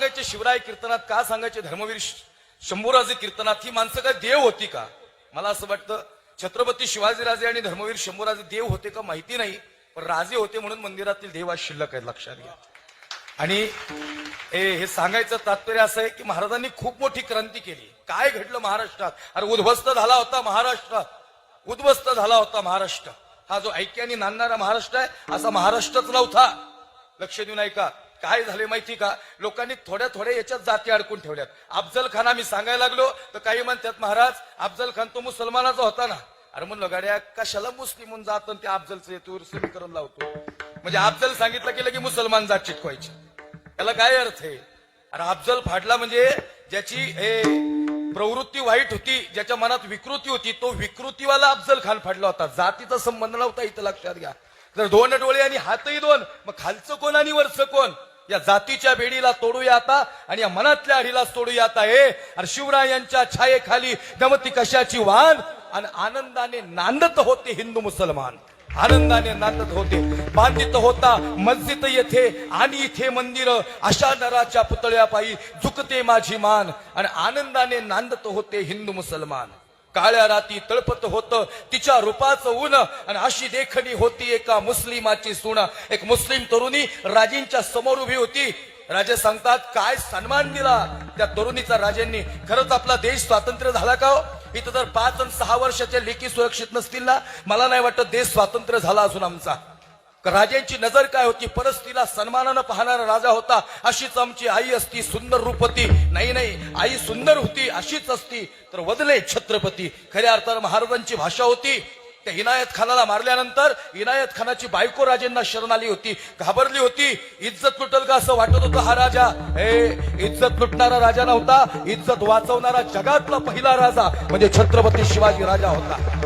सांगायचे शिवराय कीर्तनात का सांगायचे धर्मवीर शंभूराजे कीर्तनात ही माणसं काय देव होती का? मला असं वाटतं छत्रपती शिवाजीराजे आणि धर्मवीर शंभूराजे देव होते का माहिती नाही पण राजे होते म्हणून मंदिरातील देव आज शिल्लक आहे लक्षात घ्या. आणि हे सांगायचं तात्पर्य असं आहे की महाराजांनी खूप मोठी क्रांती केली. काय घडलं महाराष्ट्रात? अरे उद्ध्वस्त झाला होता महाराष्ट्र. उद्ध्वस्त झाला होता महाराष्ट्र. हा जो ऐक्याने नांदणारा महाराष्ट्र आहे असा महाराष्ट्रच नव्हता. लक्ष देऊन ऐका. काय झाले माहिती का? लोकांनी थोड्या थोड्या याच्यात जाती अडकून ठेवल्यात. अफजल खान आम्ही सांगायला लागलो तर काही म्हणतात महाराज अफजल खान तो मुसलमानाचा होता ना. अरे म्हणलं गाड्या कशाला मुस्लिम जात आणि त्या अफजलचं येतूर समीकरण लावतो? म्हणजे अफजल सांगितलं गेलं की मुसलमान जात चिटकवायची त्याला काय अर्थ आहे? अरे अफजल फाडला म्हणजे ज्याची हे प्रवृत्ती वाईट होती ज्याच्या मनात विकृती होती तो विकृतीवाला अफजल खान फाडला होता. जातीचा संबंध नव्हता इथं लक्षात घ्या. जर दोन डोळे आणि हातही दोन मग खालचं कोण आणि वरचं कोण? या जातीच्या बेडीला तोडूया आता आणि या मनातल्या अडीला तोडूया आता हे. अरे शिवरायांच्या छायेखाली दमती कशाची वान? आणि आनंदाने नांदत होते हिंदू मुसलमान. आनंदाने नांदत होते. बांधित होता मस्जिद येथे आणि इथे मंदिर. अशा नराच्या पुतळ्यापायी झुकते माझी मान. आणि आनंदाने नांदत होते हिंदू मुसलमान. काळ्या राती तळपत होत तिच्या रूपाचं ऊन आणि अशी देखणी होती एका मुस्लिमाची सुण एक मुस्लिम तरुणी राजेंच्या समोर उभी होती. राजे सांगतात काय सन्मान दिला त्या तरुणीचा राजांनी? खरंच आपला देश स्वातंत्र्य झाला का हो? इथं जर पाच आणि सहा वर्षाच्या लेखी सुरक्षित नसतील ना? मला नाही वाटत देश स्वातंत्र्य झाला असून आमचा. राजांची नजर काय होती? परस्तीला सन्मानानं पाहणारा राजा होता. अशीच आमची आई असती सुंदर रूपती. नाही नाही आई सुंदर होती अशीच असती. तर वदले छत्रपती. खऱ्या अर्थानं महाराजांची भाषा होती. त्या इनायत खानाला मारल्यानंतर इनायत खानाची बायको राजेंना शरण आली होती. घाबरली होती. इज्जत तुटल का असं वाटत होतं हा राजा? हे इज्जत तुटणारा राजा नव्हता. इज्जत वाचवणारा जगातला पहिला राजा. म्हणजे छत्रपती शिवाजी राजा होता.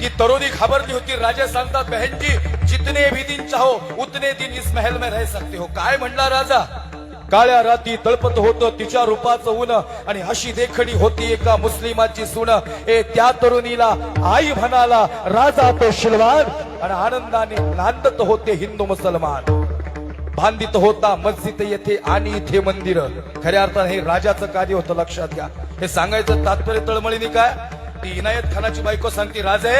ती तरुणी घाबरली होती. राजा सांगतात बहनजी जितने भी दिन चाहो उतने दिन इस महल में रह सकते हो. काय? म्हणला राजा. काळ्या राती तळपत होत तिच्या रूपाचं ऊन आणि अशी देखणी होती एका मुस्लिमाची सुन. ए त्या तरुणीला आई म्हणाला राजा तो शिलवान आणि आनंदाने नांदत होते हिंदू मुसलमान. बांधित होता मस्जिद येथे आणि इथे मंदिर. खऱ्या अर्थाने हे राजाचं कार्य होतं लक्षात घ्या. हे सांगायचं तात्पर्य तळमळीने काय? ती इनायत खानाची बायको सांगती राजे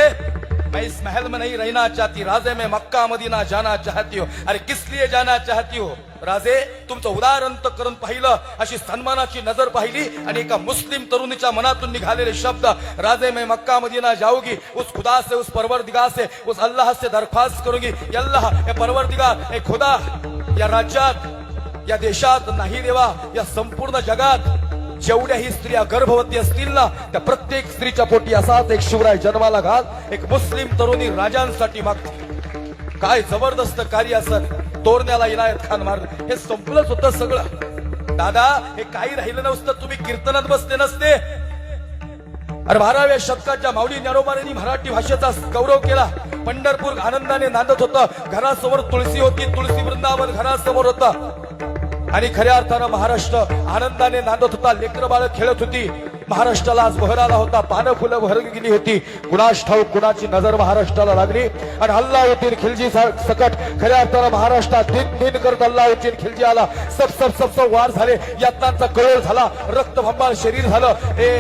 मैं इस महल में नहीं रहना चाहती। राजे मैं मक्का मदीना जाना चाहती हो। अरे किस लिए जाना चाहती हो? राजे तुमचं उदाहरण तर करून पाहिलं अशी सन्मानाची नजर पाहिली आणि एका मुस्लिम तरुणीच्या मनातून निघालेले शब्द राजे मैं मक्का मदीना जाऊगी। उस खुदा से उस परवरदिगार से उस अल्लाह से दरख्वास्त करूंगी। अल्लाह हे परवरदिगार हे खुदा या राज्यात या देशात नाही देवा या संपूर्ण जगात जेवढ्याही स्त्रिया गर्भवती असतील ना त्या प्रत्येक स्त्रीच्या पोटी असाच एक शिवराय जन्माला घाल एक मुस्लिम तरुणी राजांसाठी मागते काय जबरदस्त कार्य असत तोरण्याला इनायत खान मार हे संपलंच होतं सगळं. दादा हे काही राहिलं नसतं तुम्ही कीर्तनात बसते नसते. अरे बाराव्या शतकाच्या माऊली ज्ञानोबांनी मराठी भाषेचा गौरव केला. पंढरपूर आनंदाने नांदत होतं. घरासमोर तुळशी होती तुळशी वृंदावन घरासमोर होतं. आणि खऱ्या अर्थानं महाराष्ट्र आनंदाने नांदत होता. लेकर बाळ खेळत होती. महाराष्ट्राला आज बहर आला होता. पानं फुलं भर गेली होती. कुणास ठाऊक कुणाची नजर महाराष्ट्राला लागली. आणि अल्लाहुद्दीन खिलजी सकट खऱ्या अर्थानं महाराष्ट्रात दिन दिन करत अल्लाहुद्दीन खिलजी आला. सब सब सब सब वार झाले. यातनांचा कळोळ झाला. रक्तभंबाळ शरीर झालं. हे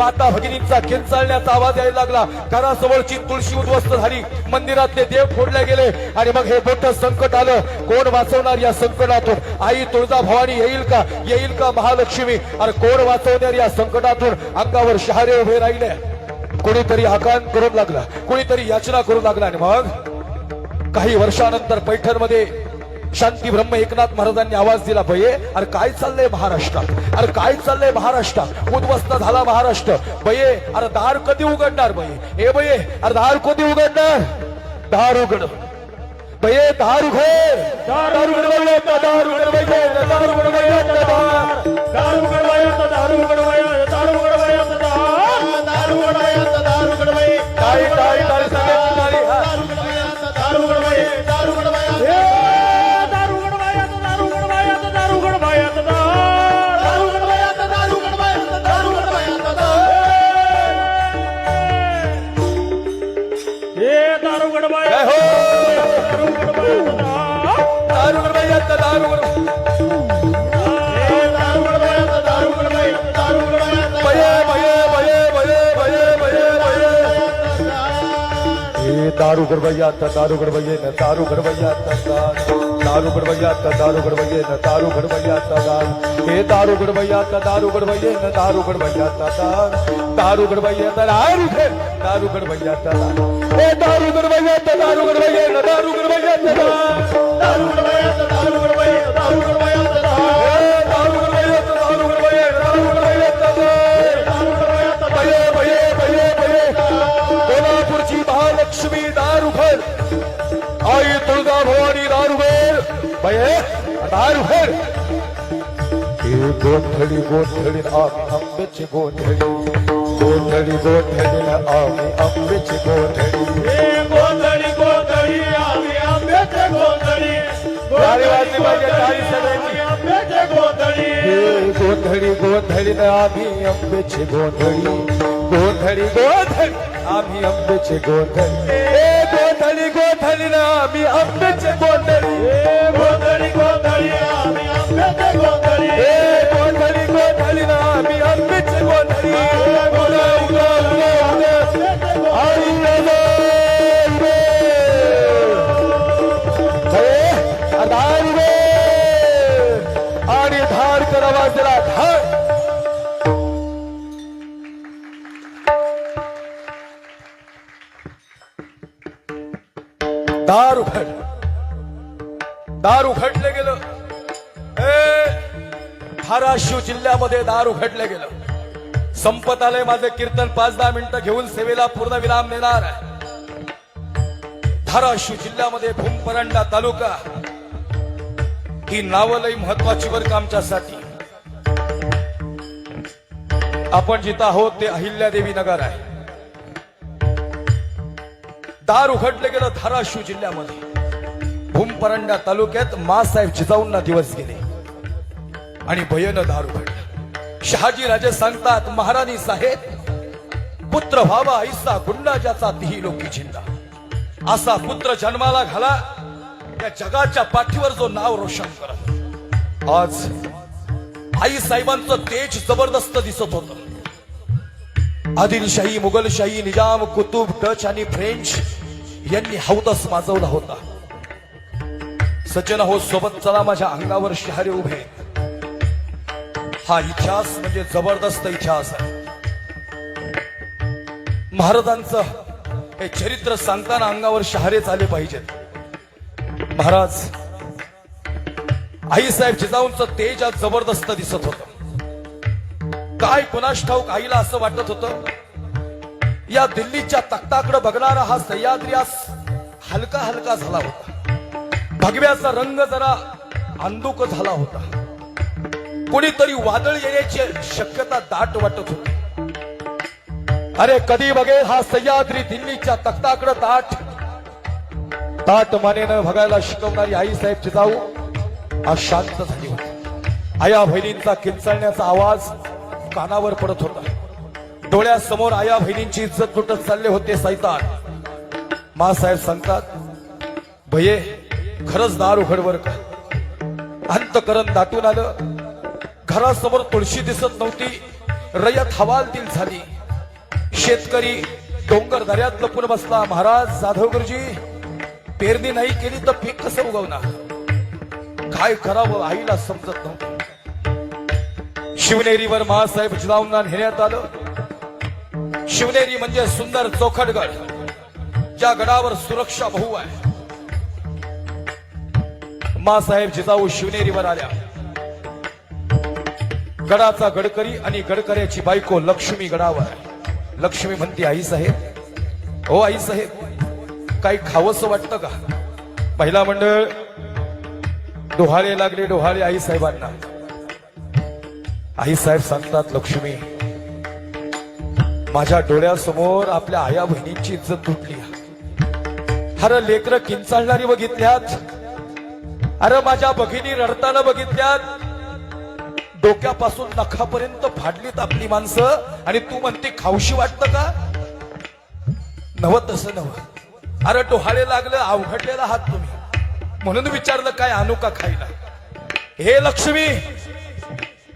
माता भगिनींचा किंचाळण्याचा आवाज यायला लागला. घरासमोरची तुळशी उद्ध्वस्त झाली. मंदिरातले देव फोडले गेले. आणि मग हे मोठं संकट आलं. कोण वाचवणार या संकटातून? आई तुळजा भवानी येईल का? येईल का महालक्ष्मी? अरे कोण वाचवणार या संकटातून? अंगावर शहारे उभे राहिले. कोणीतरी आकान करू लागला. कोणीतरी याचना करू लागला. आणि मग काही वर्षानंतर पैठणमध्ये शांती ब्रह्म एकनाथ महाराजांनी आवाज दिला भये अरे काय चाललंय महाराष्ट्रात? अरे काय चाललंय महाराष्ट्रात? उद्ध्वस्त झाला महाराष्ट्र. बये अरे दार कधी उघडणार बये हे बये अरे दार कधी उघडणार? दार उघड. बये दार उघड. दार उघड दार उघड दार उघड दार. उघड दार उघड दारू गडबैया त दारू गडबैये न दारू गडबैया त दारू गडबैया त दारू गडबैये न दारू गडबैया त दारू हे दारू गडबैया त दारू गडबैये न दारू गडबैया त दारू गडबैयात दारू घे दारू गडबैया गडबैयात हे दारू गडबैया त दारू गडबैये न दारू गडबैया त दारू गडबैया त दारू गडबैयेन बये दारुघर हे गोंधळी गोंधळी आम्ही आंब्याची गोंधळी गोंधळी गोंधळी आम्ही आंब्याची गोंधळी गोंधळी गोंधळी आम्ही आंब्याचे गोंधळी टाळी वाजली पाहिजे, टाळी सगळ्यांची. आंब्याचे गोंधळी गोंधळी गोंधळी आम्ही आंब्याची गोंधळी गोंधळी गोंधळी आम्ही आंब्याची गोंधळी गोंधळी. गोंधळी आम्ही आंब्याची गोंधळी. गोंधळी गोंधळी आम्ही आंब्याचे गोंधळी. गोंधळी गोंधळी. आम्ही आंब्याची गोंधळी. हे. आणि धार करा वाजला. दार उघड दार उघडलं गेलं. ए धाराशिव जिल्ह्यामध्ये दार उघडलं गेलं. संपत आलंय माझे कीर्तन. पाच दहा मिनिटं घेऊन सेवेला पूर्ण विराम देणार आहे. धाराशिव जिल्ह्यामध्ये भूमपरंडा तालुका. ही नावं लई महत्वाची वर का आमच्यासाठी. आपण जिथं आहोत ते अहिल्यादेवी नगर आहे. दार उघडलं गेलं धाराशिव जिल्ह्यामध्ये. भूमपरंडा तालुक्यात मासाहेब जिजाऊंना दिवस गेले. आणि भयनं दार उघडलं. शहाजी राजे सांगतात महाराणी साहेब पुत्र व्हावा ऐसा गुंडा ज्याचा तिही लोकी चिंता असा पुत्र जन्माला घाला या जगाच्या पाठीवर जो नाव रोशन करत. आज आई साहेबांचं तेज जबरदस्त दिसत होत. आदिलशाही मुघलशाही निजाम कुतुब डच आणि फ्रेंच यांनी हौदस माजवला होता. सज्जन हो सोबत चला माझ्या अंगावर शहारे उभे. हा इतिहास म्हणजे जबरदस्त इतिहास आहे. महाराजांचं हे चरित्र सांगताना अंगावर शहारेच आले पाहिजेत. महाराज आईसाहेब जिजाऊंचं तेज आज जबरदस्त दिसत होत. काय कुणास ठाऊक आईला असं वाटत होतं? या दिल्लीच्या तख्ताकडे बघणारा हा सह्याद्री आज हलका हलका झाला होता. भगव्याचा रंग जरा अंधुक झाला होता. कोणीतरी वादळ येण्याची शक्यता दाट वाटत होती. अरे कधी बघेल हा सह्याद्री दिल्लीच्या तख्ताकडे दाट? ताट मानेनं बघायला शिकवणारी आई साहेब जिजाऊ शांत झाली होती. आया बहिणींचा किंचळण्याचा आवाज कानावर पडत होता. डोळ्यासमोर आया बहिणींची इज्जत तुटत चालले होते सैतान. मासाहेब सांगतात भये खरंच दार उघडवर का? अंतकरण दाटून आलं. घरासमोर तुळशी दिसत नव्हती. रयत हवालदिल झाली. शेतकरी डोंगर दऱ्यात लपून बसला. महाराज जाधवगुरुजी पेरणी नाही केली तर पीक कसं उगवणार? काय करावं आईला समजत नव्हतं. शिवनेरीवर महासाहेब जिजाऊंना नेण्यात आलं. शिवनेरी म्हणजे सुंदर चोखट गड ज्या गडावर सुरक्षा बहु आहे. मासाहेब जिजाऊ शिवनेरीवर आल्या. गडाचा गडकरी आणि गडकऱ्याची बायको लक्ष्मी गडावर लक्ष्मी म्हणते आई साहेब. हो आई साहेब. काही खावंसं वाटतं का? पहिला मंडळ डोहाळे लागले डोहाळे आई साहेबांना. आई साहेब सांगतात लक्ष्मी माझ्या डोळ्यासमोर आपल्या आया बहिणींची इज्जत तुटली. अरे लेकर किंचाळणारी बघितल्यात. अरे माझ्या भगिनी रडताना बघितल्यात. डोक्यापासून नखापर्यंत फाडलीत आपली माणसं. आणि तू म्हणते खावशी वाटतं का? नव तसं नव. अरे डोहाळे लागलं अवघडलेला आहात तुम्ही. म्हणून विचारलं काय आणू का खायला? हे लक्ष्मी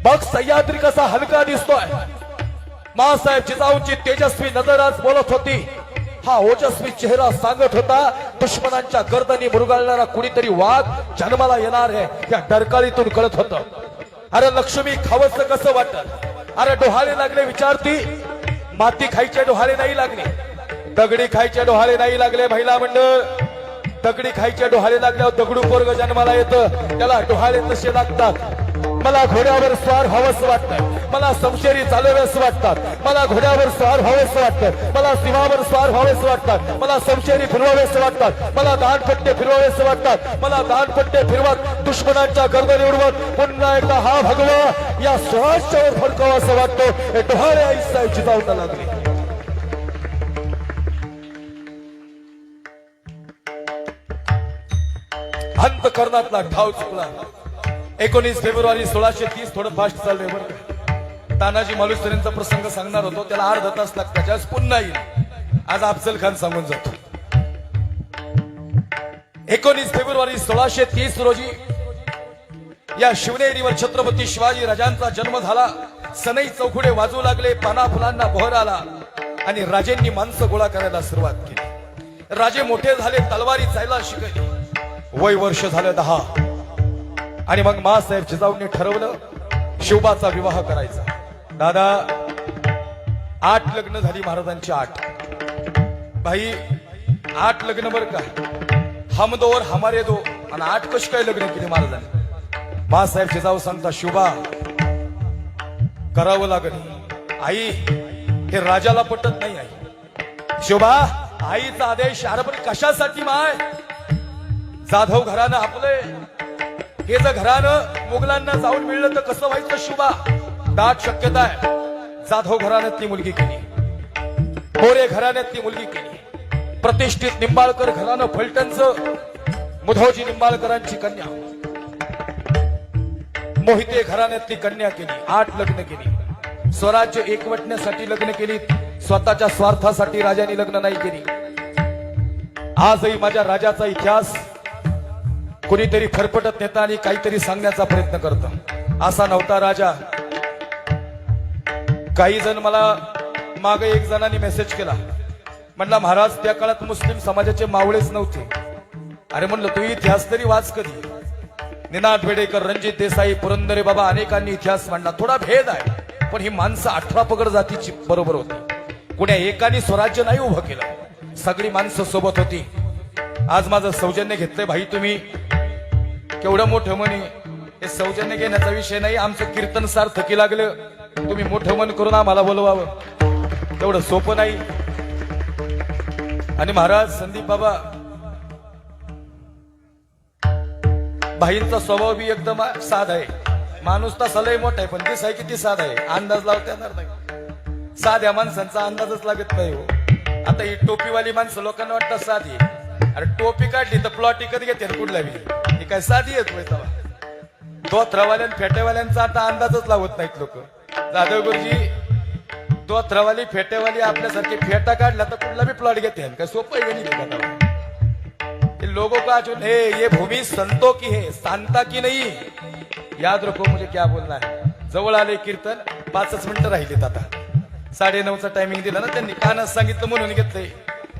बघ सह्याद्री कसा हलका दिसतोय. मासाहेब जिजाऊंची तेजस्वी नजर आज बोलत होती. हा ओजस्वी चेहरा सांगत होता दुश्मनांच्या गर्दनी मुरगाळणारा कुणीतरी वाघ जन्माला येणार आहे या डरकाळीतून कळत होत. अरे लक्ष्मी खावस कसं वाटत अरे डोहाळे लागले विचारती. माती खायचे डोहाळे नाही लागले. दगडी खायचे डोहाळे नाही लागले महिला मंडळ. दगडी खायचे डोहाळे लागल्यावर दगडू पोरग जन्माला येतं. त्याला डोहाळे तसे लागतात. मला घोड्यावर स्वार व्हावंसं वाटतं. मला संशेरी चालवावेच वाटतात. मला घोड्यावर स्वार व्हावेच वाटतं. मला सिंहावर स्वार व्हावेस वाटतात. मला संशेरी फिरवावेस वाटतात. मला दानपट्टे फिरवावेस वाटतात. मला दानपट्टे फिरवत दुश्मनांच्या गर्दनी उडवत पुन्हा एकदा हा भगवा या स्वराष्ट्रावर फडकावा असं वाटतं. हे डोहाळे आईसाहेब जिजावता लागले. अंतकरणातला ठाव चुकला. एकोणीस फेब्रुवारी सोळाशे तीस थोडं फास्ट चाललंय बरं तानाजी मालुसरेंचा प्रसंग सांगणार होतो त्याला अर्धा तास लागतात त्याच्यास पुन्हा येईल. आज अफजल खान सांगून जातो. एकोणीस फेब्रुवारी सोळाशे तीस रोजी या शिवनेरीवर छत्रपती शिवाजी राजांचा जन्म झाला. सनई चौघुडे वाजू लागले पाना फुलांना बहर आला आणि राजेंनी माणसं गोळा करायला सुरुवात केली. राजे मोठे झाले तलवारी चायला शिकले. वय वर्ष झालं दहा. आणि मग मासाहेब जिजाऊंनी ठरवलं शिवबाचा विवाह करायचा. दादा आठ लग्न झाली महाराजांची आठ. भाई आठ लग्न बर का? हम दो और हमारे दो. आणि आठ कशी काय लग्न केली महाराजांनी? मासाहेब जिजाऊ सांगता शिवबा करावं लागल आई हे राजाला पटत नाही आई. शिवबा आईचा आदेश अरे कशासाठी माय? जाधव घरानं आपले हे जर घरानं मुघलांना जाऊन मिळलं तर कसं व्हायचं शुभा? दाट शक्यता आहे. जाधव घराण्यातली मुलगी केली. मोरे घराण्यातली मुलगी केली. प्रतिष्ठित निंबाळकर घरानं फलटणच मुधोजी निंबाळकरांची कन्या. मोहिते घराण्यातली कन्या केली. आठ लग्न केली. स्वराज्य एकवटण्यासाठी लग्न केली. स्वतःच्या स्वार्थासाठी राजाने लग्न नाही केली. आजही माझ्या राजाचा इतिहास कुणीतरी फरफटत नेता आणि काहीतरी सांगण्याचा प्रयत्न करत. असा नव्हता राजा. काही जण मला माग एक जणांनी मेसेज केला. म्हणला महाराज त्या काळात मुस्लिम समाजाचे मावळेच नव्हते. अरे म्हणलं तू इतिहास तरी वाच कधी? निनाद बेडेकर रणजित देसाई पुरंदरे बाबा अनेकांनी इतिहास मांडला. थोडा भेद आहे पण ही माणसं अठरा पगड जातीची बरोबर होती. कुण्या एकाने स्वराज्य नाही उभं केलं. सगळी माणसं सोबत होती. आज माझं सौजन्य घेतलंय भाई तुम्ही. केवढं मोठं म्हणे? हे सौजन्य घेण्याचा विषय नाही आमचं कीर्तन सार्थकी लागलं. तुम्ही मोठं मन करून आम्हाला बोलवावं. तेवढं सोपं नाही. आणि महाराज संदीप बाबा भाईंचा स्वभाव बी एकदम साधा आहे. माणूस तसा लय मोठा आहे पण दिसाय किती साध आहे. अंदाज लावता येणार नाही. साध्या माणसांचा अंदाजच लागत नाही हो. आता ही टोपीवाली माणसं लोकांना वाटतं साधी अरे टोपी काढली तर प्लॉट इकत घेते ना कुठला बी. ही काय साधी येत होय तेव्हा फेटेवाल्यांचा आता अंदाजच लावत नाहीत लोक. जाधव गुरुजी दोथरावाली फेटेवाली आपल्यासारखी फेटा काढला तर कुठला बी प्लॉट घेते काय सोपं आहे का नाही का ये लोगों का जो है ये भूमि संतों की है? सांता की नहीं? याद रखो मुझे क्या बोलना है. जवळ आले कीर्तन पाचच मिनिटं राहिलीत आता. साडे नऊचा टायमिंग दिला ना त्यांनी. कानात सांगितलं म्हणून घेतलंय.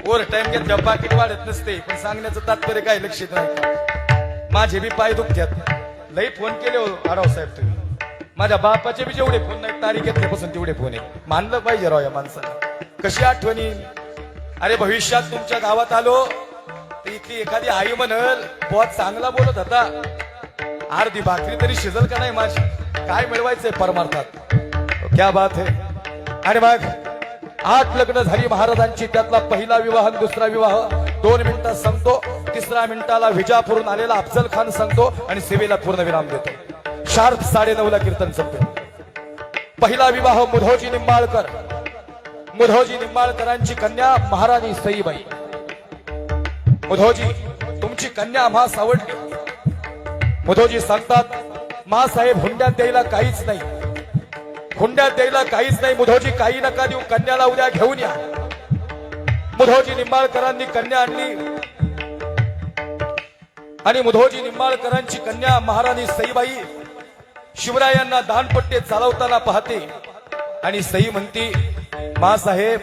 ओव्हर टाइम घेतल्या पाकिट वाढत नसते पण सांगण्याचं तात्पर्य काय लक्षात नाही माझे बी पाय दुखत्यात लई फोन केले हो आराव साहेब तुम्ही. माझ्या बापाचे बी जेवढे फोन नाही तारीख घेतल्यापासून तेवढे फोन आहे मानलं पाहिजे राव या माणसाला. कशी आठवणी? अरे भविष्यात तुमच्या गावात आलो तर इथली एखादी आई म्हणल बहुत चांगला बोलत होता. अर्धी भाकरी तरी शिजल का नाही माझी? काय मिळवायचंय परमार्थात? क्या बात है. आणि मग आठ लग्न झाली महाराजांची त्यातला पहिला विवाह दुसरा विवाह. दोन मिनिटात सांगतो तिसऱ्या मिनिटाला विजापूरून आलेला अफजल खान सांगतो आणि सेवेला पूर्ण विराम देतो. शार्प साडे ला कीर्तन संपतो पहिला विवाह मुधोजी निंबाळकर. मुधोजी निंबाळकरांची कन्या महाराणी सईबाई. मुधोजी तुमची कन्या मास आवडली. मुधोजी सांगतात मासाहेब हुंड्यात द्यायला काहीच नाही. हुंड्यात द्यायला काहीच नाही मुधोजी काही नका देऊ कन्याला उद्या घेऊन या. मुधोजी निंबाळकरांनी कन्या आणली. आणि मुधोजी निंबाळकरांची कन्या महाराणी सईबाई शिवरायांना दानपट्टे चालवताना पाहते. आणि सई म्हणती मासाहेब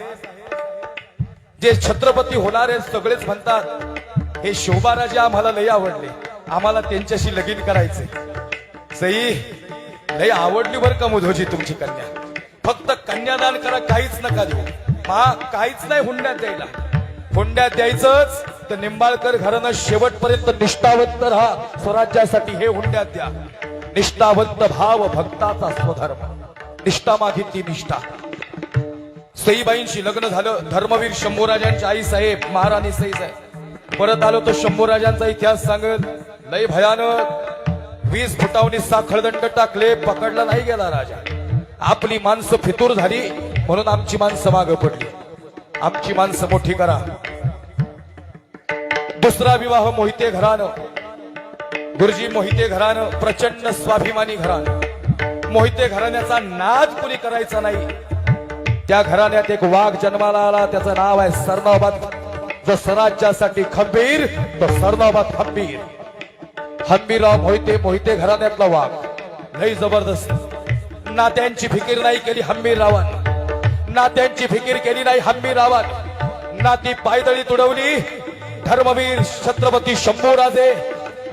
जे छत्रपती होणारे सगळेच म्हणतात हे शोभाराजे आम्हाला लय आवडले. आम्हाला त्यांच्याशी लगीन करायचे सई लय आवडली बरं का मुधोजी तुमची कन्या? फक्त कन्यादान करा काहीच नका देऊ. मा काहीच नाही हुंड्यात द्यायला. हुंड्यात द्यायचंच तर निंबाळकर घरानं शेवटपर्यंत निष्ठावंत राहा. स्वराज्यासाठी हे हुंड्यात द्या. निष्ठावंत भाव भक्ताचा स्वधर्म. निष्ठा मागी ती निष्ठा. सईबाईंशी लग्न झालं धर्मवीर शंभूराजांची आई साहेब महाराणी सई साहेब. परत आलो तो शंभूराजांचा इतिहास सांगत लय भयानक. वीस फुटावणी साखळदंड टाकले पकडला नाही गेला राजा. आपली माणसं फितूर झाली. म्हणून आमची माणसं मागं पडली. आमची माणसं मोठी करा. दुसरा विवाह मोहिते घरानं. गुरुजी मोहिते घरानं प्रचंड स्वाभिमानी घरानं. मोहिते घराण्याचा नाद कुणी करायचा नाही. त्या घराण्यात एक वाघ जन्माला आला त्याचं नाव आहे सरनाबाद जो स्वराज्यासाठी खंबीर तो सरनाबाद खंबीर. हंबीरराव मोहिते मोहिते घराण्यातला वाघ. लई जबरदस्त. नात्यांची फिकीर नाही केली हंबीररावांनी. नात्यांची फिकीर केली नाही हम्मी रावण नाती पायदळी तुडवली. धर्मवीर छत्रपती शंभूराजे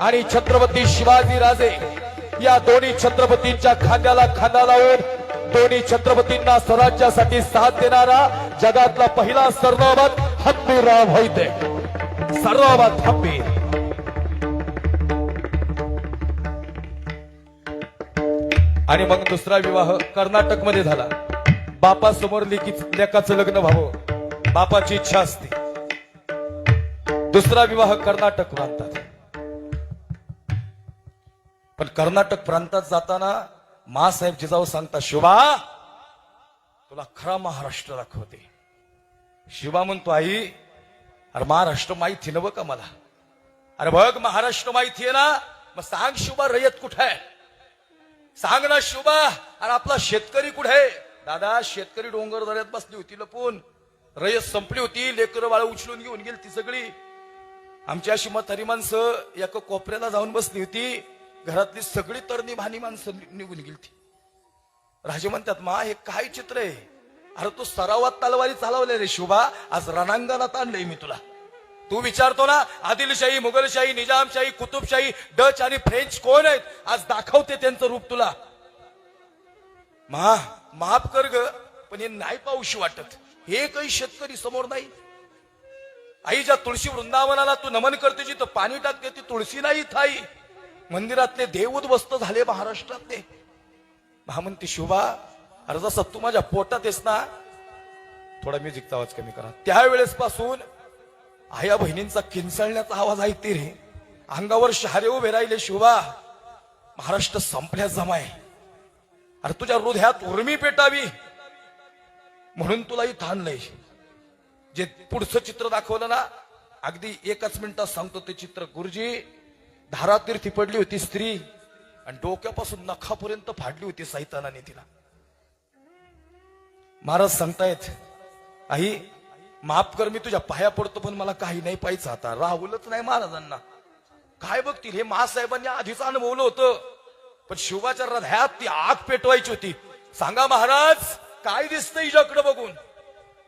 आणि छत्रपती शिवाजी राजे. या दोन्ही छत्रपतींच्या खांद्याला खांदा लावून दोन्ही छत्रपतींना स्वराज्यासाठी साथ देणारा जगातला पहिला सर्वाबाद हंबीरराव होते सर्वाबाद हंबीर आणि मग दुसरा विवाह कर्नाटकमध्ये झाला. बापासमोर लेखी लेकाचं लग्न व्हावं. बापाची इच्छा असते. दुसरा विवाह कर्नाटक प्रांतात. पण कर्नाटक प्रांतात जाताना मासाहेब जिजाऊ सांगता शिवा तुला खरा महाराष्ट्र दाखवते. शिवा म्हणतो आई अरे महाराष्ट्र माहिती नव का मला? अरे बघ महाराष्ट्र माहिती आहे ना? मग सांग शिवा रयत कुठे आहे? सांग ना शिवा अरे आपला शेतकरी कुठे आहे? दादा शेतकरी डोंगर दऱ्यात बसली होती लपून. रयत संपली होती लेकर बाळ उचलून घेऊन गेली ती सगळी. आमची अशी म्हातारी माणसं एका कोपऱ्याला जाऊन बसली होती. घरातली सगळी तरणी भानी माणसं निघून गेली ती राजे म्हणतात मा हे काय चित्र आहे? अरे तू सरावात तलवारी चालवले रे शोभा. आज रणांगणात आणलंय मी तुला. तू विचारतो ना आदिलशाही मुघलशाही निजामशाही कुतुबशाही डच आणि फ्रेंच कोण आहेत? आज दाखवते त्यांचं रूप तुला. मा माफ कर ग पण हे नाही पाऊशी वाटत. हे काही शेतकरी समोर नाही. आई ज्या तुळशी वृंदावनाला तू नमन करते जिथं पाणी टाकते ती तुळशी नाही थाई. मंदिरातले देव झाले महाराष्ट्रातले. म्हणते शुभा अरे जसं तू माझ्या पोटात येस ना थोडा म्युझिकचा आवाज कमी करा. त्यावेळेस पासून आया बहिणींचा किंचळण्याचा आवाज ऐकते रे. अंगावर शहारे उभे राहिले शुभा. महाराष्ट्र संपल्या जमाय. अरे तुझ्या हृदयात उर्मी पेटावी. म्हणून तुलाही थान नाही जे पुढचं चित्र दाखवलं ना अगदी एकच मिनिटात सांगतो ते चित्र. गुरुजी धारातीर्थी पडली होती स्त्री आणि डोक्यापासून नखापर्यंत फाडली होती सैतानाने तिला. महाराज सांगतायत आई माफ कर मी तुझ्या पाया पडतो पण मला काही नाही पाहिजे आता. राहुलच नाही महाराजांना. काय बघतील? हे महासाहेबांनी आधीच अनुभवलं होतं. पण शिवाच्या हृदयात ती आग पेटवायची होती. सांगा महाराज काय दिसतं हिच्याकडे बघून?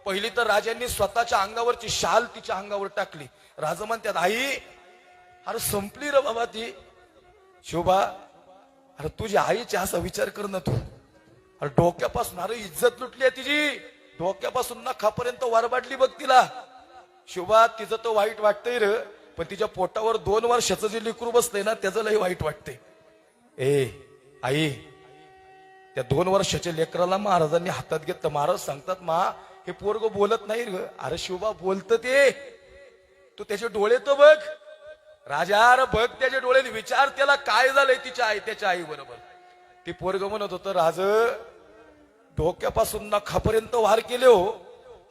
पहिली तर राजांनी स्वतःच्या अंगावरची शाल तिच्या अंगावर टाकली. राजा म्हणतात आई अरे संपली र बाबा ती. शोभा अरे तुझ्या आईची असा विचार कर ना तू. अरे डोक्यापासून अरे इज्जत लुटली आहे तिची. डोक्यापासून नखापर्यंत वारबाडली बघ तिला. शोभा तिचं तर वाईट वाटतंय र पण तिच्या पोटावर दोन वर्षाचं जे लिकरू बसलंय ना त्याचं लई वाईट वाटतंय. ए आई त्या दोन वर्षाच्या लेकराला महाराजांनी हातात घेतलं. महाराज सांगतात मा हे पोरग बोलत नाही ग अरे शिवबा बोलत ते. तू त्याचे डोळे तर बघ. राजा अरे बघ त्याच्या डोळ्याने विचार त्याला काय झालंय तिच्या आई त्याच्या आई बरोबर. ती पोरग म्हणत होतं राज डोक्यापासून नखापर्यंत वार केले हो.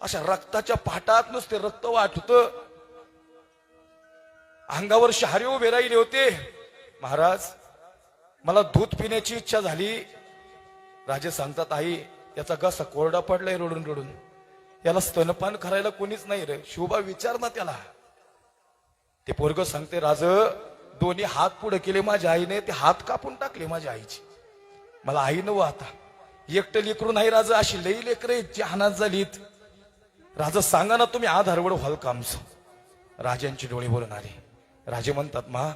अशा रक्ताच्या पाटात नुसते रक्त वाट अंगावर शहारे उभे राहिले होते. महाराज मला दूध पिण्याची इच्छा झाली. राजे सांगतात आई याचा घसा कोरडा पडलाय रडून रडून. याला स्तनपान करायला कोणीच नाही रे. शोभा विचार ना त्याला. ते पोरग सांगते राज दोन्ही हात पुढे केले माझ्या आईने ते हात कापून टाकले माझ्या आईची. मला आई नव आता. एकटं लेकरू नाही राजा अशी लई लेकर जी हानात झालीत. राजा सांगा ना तुम्ही आधारवड व्हाल का आमचं? राजांची डोळे बोलून आले. राजे म्हणतात मा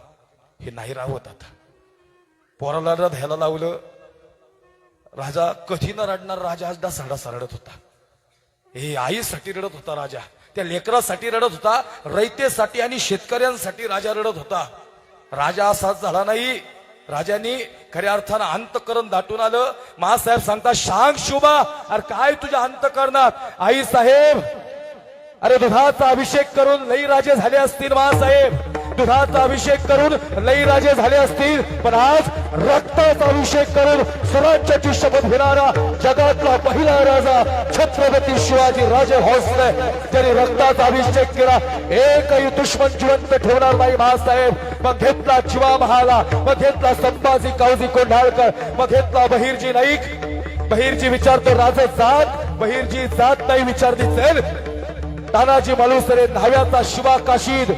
हे नाही राहत आता. पोराला ध्यायला लावलं. राजा कधी न रडणार राजा आज डासाडासा रडत होता. हे आईसाठी रडत होता राजा. त्या लेकरासाठी रडत होता रयतेसाठी आणि शेतकऱ्यांसाठी राजा रडत होता. राजा असाच झाला नाही. राजांनी खऱ्या अर्थानं अंतकरण दाटून आलं. महासाहेब सांगता शांत शुभा अरे काय तुझ्या अंतकरणात? आई साहेब अरे दुधाचा अभिषेक करून लई राजे झाले असतील महासाहेब दुधाचा अभिषेक करून लई राजे झाले असतील पण आज रक्ताचा अभिषेक करून स्वराज्याची शपथ घेणारा जगातला पहिला राजा छत्रपती शिवाजी राजे भोसले. त्यांनी रक्ताचा अभिषेक केला. एकही दुश्मन जिवंत ठेवणार नाही महासाहेब. मग घेतला चिवा महाला मग घेतला संभाजी कावजी कोंढाळकर मग घेतला बहिरजी नाईक. बहिरजी विचारतो राजे जात? बहिरजी जात नाही विचारली चल तानाजी मालुसरे न्हाव्याचा शिवा काशीद.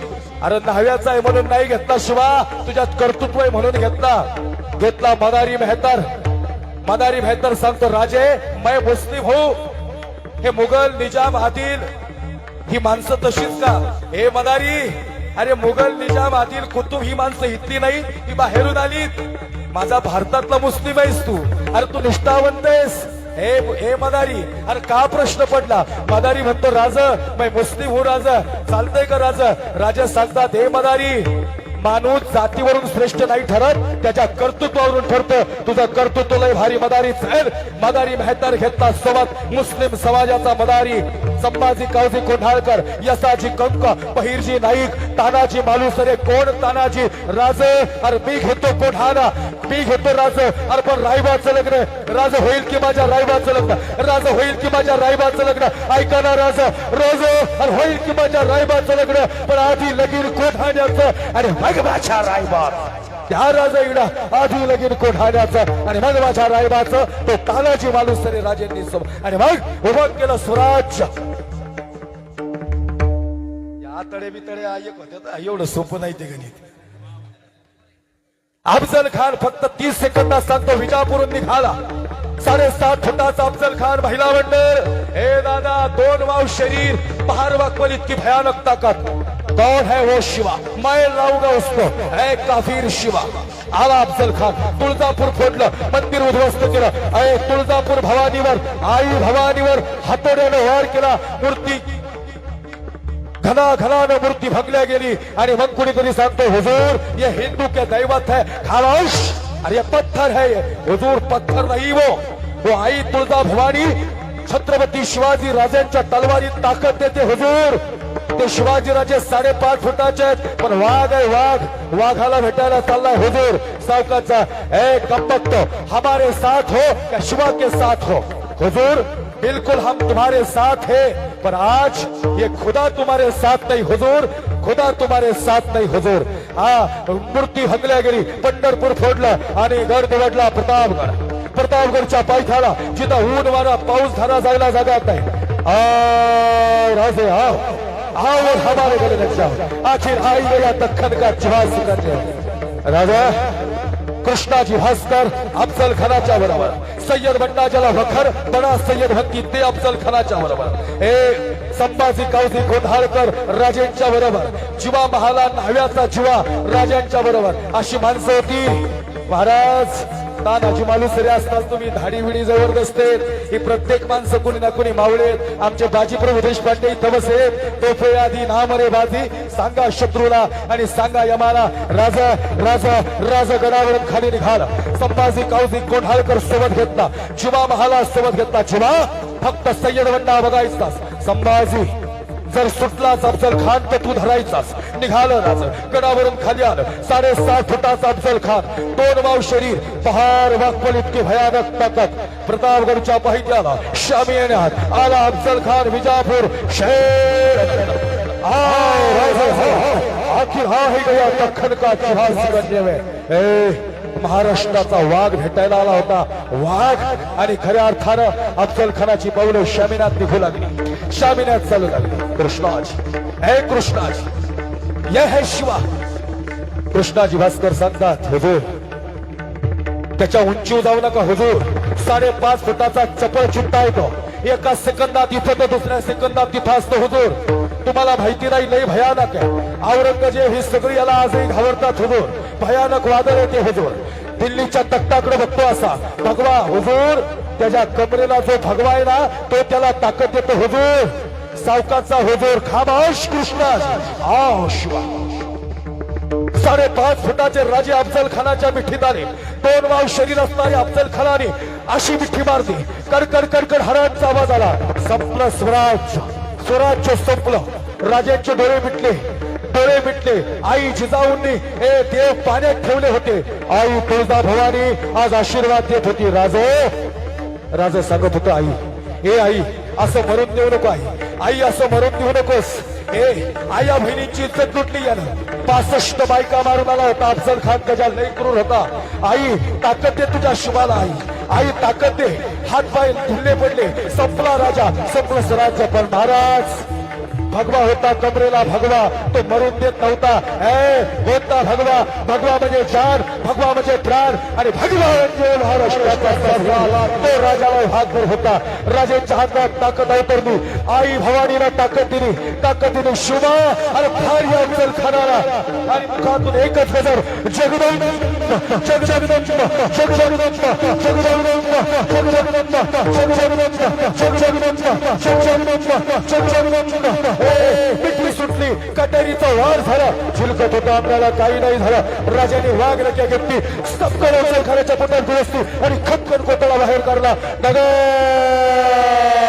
अरे दहाव्याचा आहे म्हणून नाही घेतला शिवा. तुझ्यात कर्तृत्व आहे म्हणून घेतला. घेतला मदारी मेहतर. मदारी मेहतर सांगतो राजे मै मुस्लिम हो. हे मुघल निजाम आदिल. ही माणसं तशीच का? हे मदारी. अरे मुघल निजाम आदिल कुतुब ही माणसं इथली नाही ही बाहेरून आलीत. माझा भारतातला मुस्लिम आहेस तू. अरे तू निष्ठावंत आहेस. हे हे मदारी अरे का प्रश्न पडला? मदारी म्हणतो राज मै मुस्लिम हो राजा. चालतंय का राज? राजा सांगतात हे मदारी माणूस जातीवरून श्रेष्ठ नाही ठरत त्याच्या कर्तृत्वावरून ठरतं. तुझं कर्तृत्व लय भारी मदारी चल. मदारी मेहतर घेतला सोबत मुस्लिम समाजाचा मदारी. संभाजी कावजी कोंढाळकर यसाजी कंक बहिरजी नाईक तानाजी मालुसरे कोण तानाजी? राज अरे मी घेतो कोढाणा. मी घेतो राज. अरे पण रायबाचं लग्न. राज होईल की माझ्या रायबाचं लग्न? राज होईल की माझ्या रायबाचं लग्न? ऐका ना राज. रोज अरे होईल की माझ्या रायबाचं लग्न? पण आधी लगीन कोठाण्याचं आणि मग माझ्या रायबा त्या राजा इडा आधी लगीन कोठाण्याचं आणि मग माझ्या रायबाचं. तो तानाजी मालुसरे राजेंनी सम- आणि मग उभं केलं स्वराज्य. या तडे बितडे ऐक होते एवढं सोपं नाही ते गणित. अफजल खान फक्त तीस सेकंदात सांगतो विजापूरून निघाला. साडेसात फुटाचा अफजल खान महिला मंडळ. हे दादा दोन वाव शरीर. पहार वाकवल इतकी भयानक ताकद. कौन है वो शिवा. मैं लाऊंगा उसको. है काफीर शिवा. आला अफजल खान. तुळजापूर फोडलं. मंदिर उद्ध्वस्त केलं. अय तुळजापूर भवानीवर आई भवानीवर हातोड्यानं वार केला. मूर्ती घनाघनानं मूर्ती भगल्या गेली। आणि मग कुणीतरी सांगतो हुजूर ये हिंदू के दैवत है। खामोश अरे पत्थर है हुजूर पत्थर नाही वो। वो आई तुळजा भवानी छत्रपती शिवाजी राजांच्या तलवारीत ताकद देते हुजूर। ते शिवाजी राजे साडेपाच फुटाचे आहेत पण वाघ आहे वाघ। वाघाला भेटायला चाललाय हुजूर। सावकाचा ए कपक्त हमारे साथ हो का शिवा के साथ हो। हुजूर बिल्कुल हम तुम्हारे साथ हैं पर आज ये खुदा तुम्हारे साथ नहीं हुजूर खुदा तुम्हारे साथ नहीं हुजूर। हा मूर्ती हंगल्या गेली पंढरपूर फोडलं आणि गड निवडला प्रतापगड। प्रतापगडच्या पायथ्याला जिथं ऊन वारा पाऊस धारा जायला जागा नाही। राजे आओ। आओ हमारे गले लग जाओ। आखिर आई गया दखन का जहाज करने हो। राजा कृष्णाजी भास्कर अफजल खानाच्या बरोबर सय्यद बंडा ज्याला वखर बडा सय्यद हक्की ते अफजल खानाच्या बरोबर हे संभाजी कावजी गोंधाळकर राजेंच्या बरोबर जीवा महाला न्हाव्याचा जीवा राजांच्या बरोबर अशी माणसं होती. महाराज तानाजी मालुसरे असतात तुम्ही धाडी विडी जबरदस्त ही प्रत्येक माणसं कुणी ना कुणी मावळे आमचे बाजीप्रभू देशपांडे इथं बसे तोफे आधी नामरे बाजी. सांगा शत्रूला आणि सांगा यमाला राजा राजा राजा गडावरून खाली निघाला. संभाजी कावजी कोंढाळकर सोबत घेतला. जुमा महाला सोबत घेतला. जुमा फक्त सय्यद बंडा बघायचा. संभाजी जर सुटलाच अफजल खान तर तू धरायचास. निघालं राज. गडावरून खाली आलं. साडेसात फुटाचा अफजल खान. दोन माव शरीर. पहार वाकपल इतकी भयानक ताकद. प्रतापगडच्या पाहित्याला शामी येण्यात आला अफजल खान विजापूर. शेर. आखिर हा ही गया दखन का इतिहास बनने में ए, महाराष्ट्राचा वाघ भेटायला आला होता. वाघ आणि खऱ्या अर्थानं अफजल खानाची पावलं शामिनात निघू लागली. शामिनात चालू लागली कृष्णाजी. हे कृष्णाजी. ये है शिवा. कृष्णाजी भास्कर सांगतात हुजूर त्याच्या उंचीवर जाऊ नका हुजूर. साडेपाच फुटाचा चपळ चित्ता येतो. एका सेकंदात इथं तर दुसऱ्या सेकंदात तिथं असतं हुजूर. तुम्हाला माहिती नाही लय भयानक आहे. औरंगजेब ही सगळी याला आजही घाबरतात हुजूर. भयानक वादळ येते हुजूर. दिल्लीच्या तक्ताकडे बघतो असा. भगवा हुजूर. त्याच्या कमरेला जो भगवा आहे ना तो त्याला ताकद देतो हुजूर. सावकाचा हुजूर खामाश कृष्ण. आशिवा साडेपाच फुटाचे राजे अफजल खानाच्या मिठीत आले दोन वाव शरीर असणारे अफजल खानाने अशी मिठी मारली. कडकड कडकड हरांचा आवाज आला. संपलं स्वराज स्वराज्य संपलं. राजांचे डोळे मिटले. डोळे मिटले. आई जिजाऊंनी हे देव पाण्यात ठेवले होते. आई तुळजा भवानी आज आशीर्वाद देत होती. राजो राजा सांगत होतं आई ए आई असं मरून देऊ नको आई. आई असं मरून देऊ नकोस. ए आई या बहिणींची इज्जत लुटली यानं. पासष्ट बायका मारून आला होता. अफजल खान गजा लई क्रूर होता. आई ताकद दे तुझ्या शुभाला आई. आई ताकद दे. हात पाय धुल्ले पडले. संपला राजा संपलं स्वराज्य. पण महाराज भगवा होता कमरेला भगवा तो मरून देत नव्हता होता भगवा भगवा म्हणजे जान भगवा म्हणजे प्राण आणि भगवा म्हणजे महाराष्ट्राचा तो राजाला हातभर होता राजेच्या हातात ताकद अवतरली आई भवानीला ताकद दिली ताकद दिली शुभा आणि भार्य अफजल खानाला आणि मुखातून एकच नजर जगदंब जगजगदंब जगजगदंब जगजगदंब जगजगदंब जगजगदंब जगजगदंब जगजगदंब जगजगदंब जग सुटली कटेरीचं वार झाला. झुलकत होता आपल्याला काही नाही झालं. राजाने वाघ रक्या घेतली. सपकन अफजल खानाच्या पोटात दुरस्ती आणि खपकन कोतळा बाहेर काढला. नगर!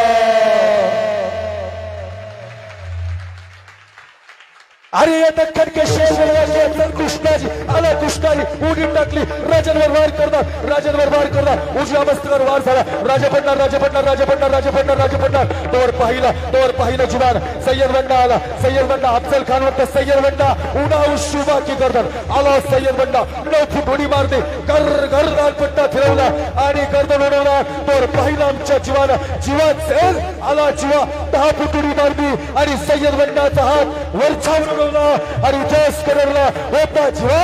अरे या दख्खन के शेर कृष्णाजी आला कृष्णाजी उडी टाकली राजांवर वार करणार राजांवर वार करणार उजव्या मस्तकावर वार झाला राजा पडणार राजा पडणार राजा पडणार राजा पडणार राजा पडणार तोवर पाहिला तोवर पाहिलं जुबान। सय्यद बंडा आला सय्यद बंडा अफजल खान म्हणतो सय्यद बंडा उडा शुभा की गर्दन। आला सय्यद बंडा नऊ फूट उडी मारते कर घर लालपट्टा फिरवला आणि गर्दन उडवला तोवर पाहिला आमच्या जीवानं जीवा सेल आला जीवा दहा फूट उडी मारली आणि सय्यद बंडाचा हात वरछावर उडवला आणि जोस करवला होता जीवा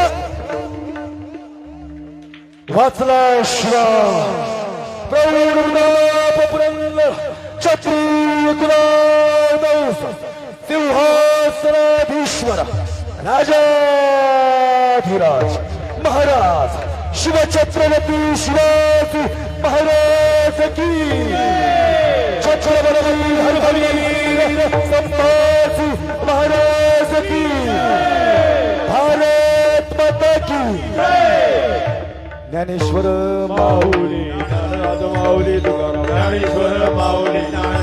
वाचला शिवा प्रौढ छत्री कुलादौस सिंहासनाधीश्वर राजाधिराज महाराज शिवछत्रपती शिवाजी महाराज की. छत्रपती हरभवीर संभाजी महाराज की भारत माता की ज्ञानेश्वर माऊली माऊली ज्ञानराज माऊली तुकाराम ज्ञानेश्वर माऊली ज्ञान